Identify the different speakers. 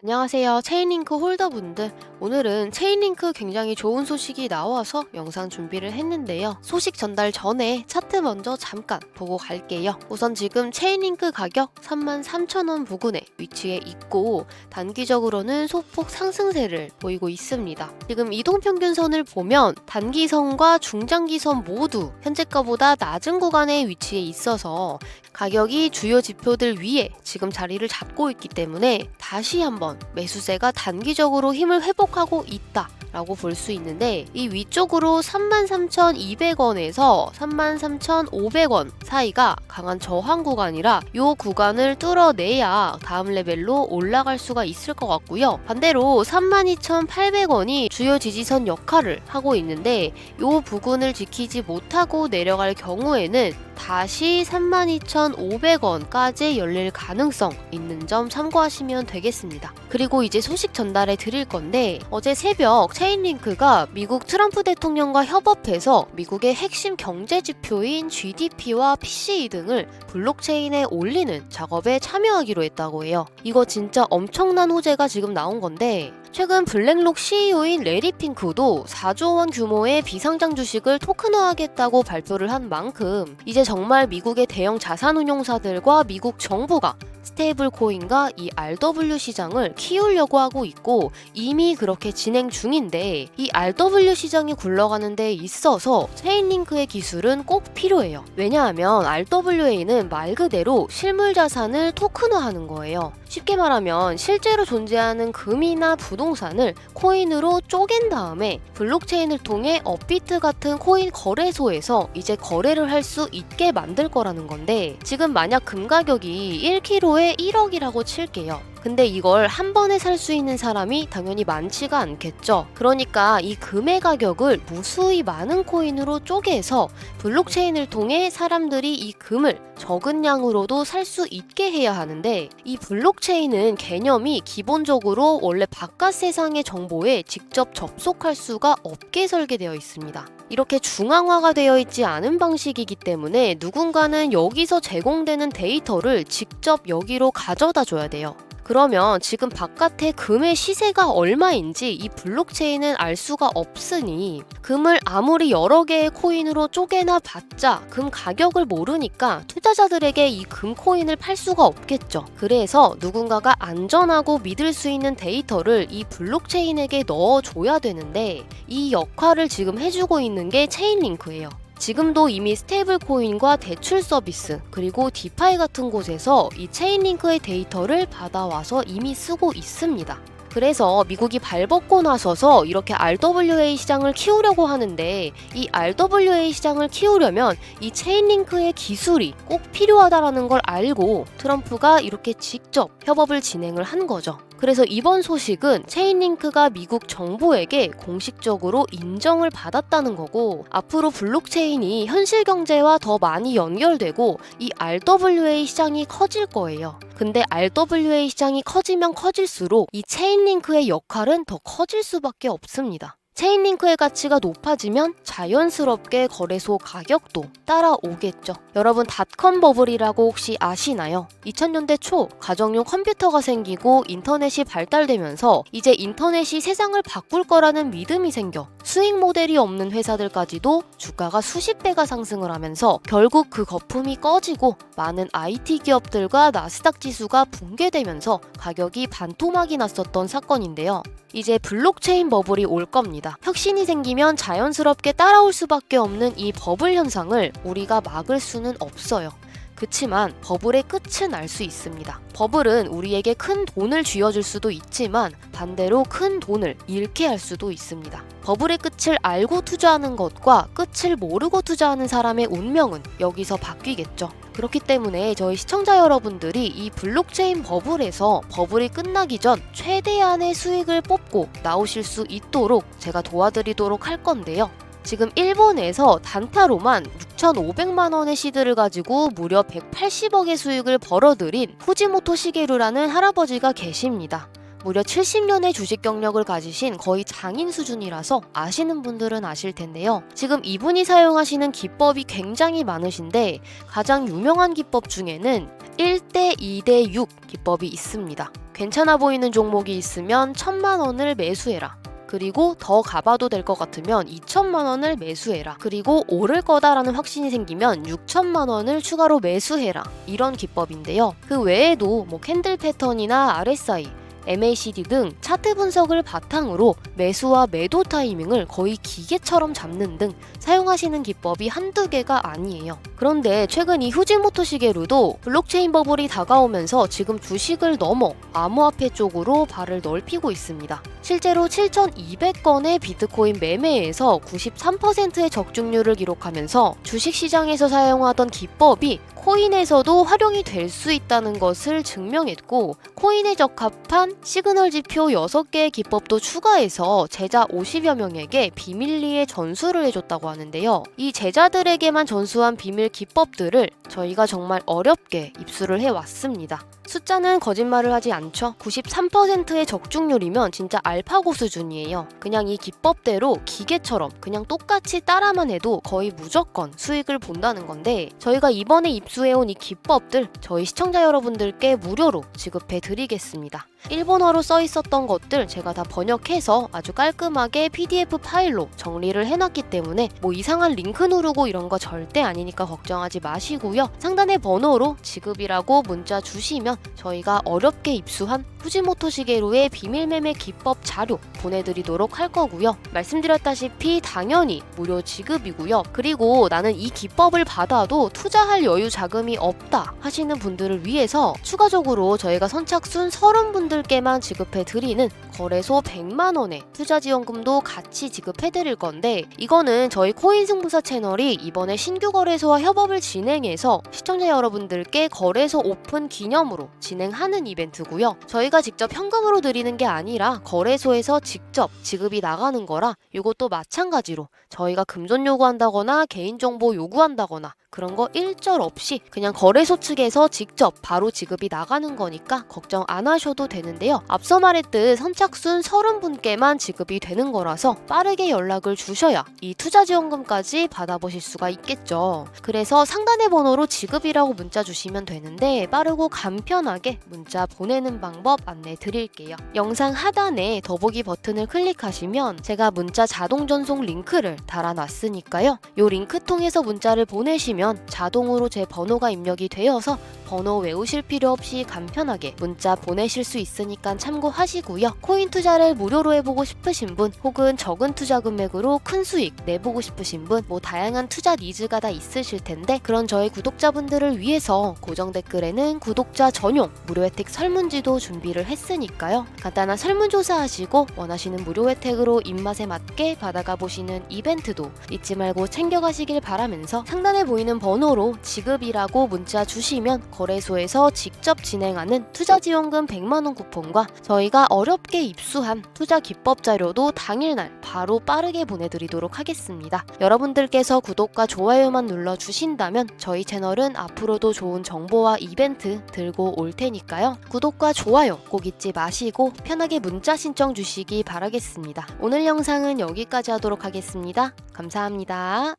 Speaker 1: 안녕하세요. 체인링크 홀더분들. 오늘은 체인링크 굉장히 좋은 소식이 나와서 영상 준비를 했는데요. 소식 전달 전에 차트 먼저 잠깐 보고 갈게요. 우선 지금 체인링크 가격 33,000원 부근에 위치해 있고 단기적으로는 소폭 상승세를 보이고 있습니다. 지금 이동평균선을 보면 단기선과 중장기선 모두 현재가보다 낮은 구간에 위치해 있어서 가격이 주요 지표들 위에 지금 자리를 잡고 있기 때문에 다시 한번 매수세가 단기적으로 힘을 회복하고 있다. 라고 볼 수 있는데 이 위쪽으로 33,200원에서 33,500원 사이가 강한 저항 구간이라 이 구간을 뚫어내야 다음 레벨로 올라갈 수가 있을 것 같고요. 반대로 32,800원이 주요 지지선 역할을 하고 있는데 이 부근을 지키지 못하고 내려갈 경우에는 다시 32,500원까지 열릴 가능성 있는 점 참고하시면 되겠습니다. 그리고 이제 소식 전달해 드릴 건데 어제 새벽 체인링크가 미국 트럼프 대통령과 협업해서 미국의 핵심 경제 지표인 GDP와 PCE 등을 블록체인에 올리는 작업에 참여하기로 했다고 해요. 이거 진짜 엄청난 호재가 지금 나온 건데 최근 블랙록 CEO인 레리 핑크도 4조 원 규모의 비상장 주식을 토큰화하겠다고 발표를 한 만큼 이제 정말 미국의 대형 자산운용사들과 미국 정부가 스테이블 코인과 이 RW 시장을 키우려고 하고 있고 이미 그렇게 진행 중인데 이 RW 시장이 굴러가는 데 있어서 체인링크의 기술은 꼭 필요해요. 왜냐하면 RWA는 말 그대로 실물 자산을 토큰화하는 거예요. 쉽게 말하면 실제로 존재하는 금이나 부동산을 코인으로 쪼갠 다음에 블록체인을 통해 업비트 같은 코인 거래소에서 이제 거래를 할 수 있게 만들 거라는 건데 지금 만약 금 가격이 1kg에 1억이라고 칠게요. 근데 이걸 한 번에 살 수 있는 사람이 당연히 많지가 않겠죠. 그러니까 이 금의 가격을 무수히 많은 코인으로 쪼개서 블록체인을 통해 사람들이 이 금을 적은 양으로도 살 수 있게 해야 하는데 이 블록체인은 개념이 기본적으로 원래 바깥 세상의 정보에 직접 접속할 수가 없게 설계되어 있습니다. 이렇게 중앙화가 되어 있지 않은 방식이기 때문에 누군가는 여기서 제공되는 데이터를 직접 여기로 가져다 줘야 돼요. 그러면 지금 바깥에 금의 시세가 얼마인지 이 블록체인은 알 수가 없으니 금을 아무리 여러 개의 코인으로 쪼개나 봤자 금 가격을 모르니까 투자자들에게 이 금 코인을 팔 수가 없겠죠. 그래서 누군가가 안전하고 믿을 수 있는 데이터를 이 블록체인에게 넣어줘야 되는데 이 역할을 지금 해주고 있는 게 체인링크예요. 지금도 이미 스테이블 코인과 대출 서비스 그리고 디파이 같은 곳에서 이 체인링크의 데이터를 받아와서 이미 쓰고 있습니다. 그래서 미국이 발벗고 나서서 이렇게 RWA 시장을 키우려고 하는데 이 RWA 시장을 키우려면 이 체인링크의 기술이 꼭 필요하다라는 걸 알고 트럼프가 이렇게 직접 협업을 진행을 한 거죠. 그래서 이번 소식은 체인링크가 미국 정부에게 공식적으로 인정을 받았다는 거고 앞으로 블록체인이 현실 경제와 더 많이 연결되고 이 RWA 시장이 커질 거예요. 근데 RWA 시장이 커지면 커질수록 이 체인링크의 역할은 더 커질 수밖에 없습니다. 체인링크의 가치가 높아지면 자연스럽게 거래소 가격도 따라오겠죠. 여러분 닷컴 버블이라고 혹시 아시나요? 2000년대 초 가정용 컴퓨터가 생기고 인터넷이 발달되면서 이제 인터넷이 세상을 바꿀 거라는 믿음이 생겨 수익 모델이 없는 회사들까지도 주가가 수십 배가 상승을 하면서 결국 그 거품이 꺼지고 많은 IT 기업들과 나스닥 지수가 붕괴되면서 가격이 반토막이 났었던 사건인데요. 이제 블록체인 버블이 올 겁니다. 혁신이 생기면 자연스럽게 따라올 수밖에 없는 이 버블 현상을 우리가 막을 수는 없어요. 그치만 버블의 끝은 알 수 있습니다. 버블은 우리에게 큰 돈을 쥐어줄 수도 있지만 반대로 큰 돈을 잃게 할 수도 있습니다. 버블의 끝을 알고 투자하는 것과 끝을 모르고 투자하는 사람의 운명은 여기서 바뀌겠죠. 그렇기 때문에 저희 시청자 여러분들이 이 블록체인 버블에서 버블이 끝나기 전 최대한의 수익을 뽑고 나오실 수 있도록 제가 도와드리도록 할 건데요. 지금 일본에서 단타로만 6,500만 원의 시드를 가지고 무려 180억의 수익을 벌어들인 후지모토 시게루라는 할아버지가 계십니다. 무려 70년의 주식 경력을 가지신 거의 장인 수준이라서 아시는 분들은 아실 텐데요. 지금 이분이 사용하시는 기법이 굉장히 많으신데 가장 유명한 기법 중에는 1대 2대 6 기법이 있습니다. 괜찮아 보이는 종목이 있으면 1000만 원을 매수해라. 그리고 더 가봐도 될 것 같으면 2천만 원을 매수해라. 그리고 오를 거다라는 확신이 생기면 6천만 원을 추가로 매수해라. 이런 기법인데요. 그 외에도 뭐 캔들 패턴이나 RSI, MACD 등 차트 분석을 바탕으로 매수와 매도 타이밍을 거의 기계처럼 잡는 등 사용하시는 기법이 한두 개가 아니에요. 그런데 최근 이 후지모토 시계로도 블록체인 버블이 다가오면서 지금 주식을 넘어 암호화폐 쪽으로 발을 넓히고 있습니다. 실제로 7,200건의 비트코인 매매에서 93%의 적중률을 기록하면서 주식시장에서 사용하던 기법이 코인에서도 활용이 될 수 있다는 것을 증명했고 코인에 적합한 시그널 지표 6개의 기법도 추가해서 제자 50여 명에게 비밀리에 전수를 해줬다고 하는데요. 이 제자들에게만 전수한 비밀 기법들을 저희가 정말 어렵게 입수를 해왔습니다. 숫자는 거짓말을 하지 않죠. 93%의 적중률이면 진짜 알파고 수준이에요. 그냥 이 기법대로 기계처럼 그냥 똑같이 따라만 해도 거의 무조건 수익을 본다는 건데 저희가 이번에 입수해온 이 기법들 저희 시청자 여러분들께 무료로 지급해 드리겠습니다. 일본어로 써 있었던 것들 제가 다 번역해서 아주 깔끔하게 PDF 파일로 정리를 해놨기 때문에 뭐 이상한 링크 누르고 이런 거 절대 아니니까 걱정하지 마시고요. 상단의 번호로 지급이라고 문자 주시면 저희가 어렵게 입수한 후지모토 시계로의 비밀 매매 기법 자료 보내드리도록 할 거고요. 말씀드렸다시피 당연히 무료 지급이고요. 그리고 나는 이 기법을 받아도 투자할 여유 자금이 없다 하시는 분들을 위해서 추가적으로 저희가 선착순 30분들 께만 지급해 드리는 거래소 100만 원의 투자 지원금도 같이 지급해 드릴 건데 이거는 저희 코인 승부사 채널이 이번에 신규 거래소와 협업을 진행해서 시청자 여러분들께 거래소 오픈 기념으로 진행하는 이벤트고요. 저희가 직접 현금으로 드리는 게 아니라 거래소에서 직접 지급이 나가는 거라 이것도 마찬가지로 저희가 금전 요구한다거나 개인정보 요구한다거나 그런 거 일절 없이 그냥 거래소 측에서 직접 바로 지급이 나가는 거니까 걱정 안 하셔도 되는데요. 앞서 말했듯 선착 순 30분께만 지급이 되는 거라서 빠르게 연락을 주셔야 이 투자 지원금까지 받아보실 수가 있겠죠. 그래서 상단의 번호로 지급이라고 문자 주시면 되는데 빠르고 간편하게 문자 보내는 방법 안내 드릴게요. 영상 하단에 더보기 버튼을 클릭하시면 제가 문자 자동 전송 링크를 달아놨으니까요. 이 링크 통해서 문자를 보내시면 자동으로 제 번호가 입력이 되어서 번호 외우실 필요 없이 간편하게 문자 보내실 수 있으니까 참고하시고요. 코인 투자를 무료로 해보고 싶으신 분 혹은 적은 투자 금액으로 큰 수익 내보고 싶으신 분 뭐 다양한 투자 니즈가 다 있으실 텐데 그런 저희 구독자분들을 위해서 고정 댓글에는 구독자 전용 무료 혜택 설문지도 준비를 했으니까요. 간단한 설문조사 하시고 원하시는 무료 혜택으로 입맛에 맞게 받아가 보시는 이벤트도 잊지 말고 챙겨가시길 바라면서 상단에 보이는 번호로 지급이라고 문자 주시면 거래소에서 직접 진행하는 투자 지원금 100만원 쿠폰과 저희가 어렵 게 입수한 투자 기법 자료도 당일날 바로 빠르게 보내드리도록 하겠습니다. 여러분들께서 구독과 좋아요만 눌러주신다면 저희 채널은 앞으로도 좋은 정보와 이벤트 들고 올 테니까요. 구독과 좋아요 꼭 잊지 마시고 편하게 문자 신청 주시기 바라겠습니다. 오늘 영상은 여기까지 하도록 하겠습니다. 감사합니다.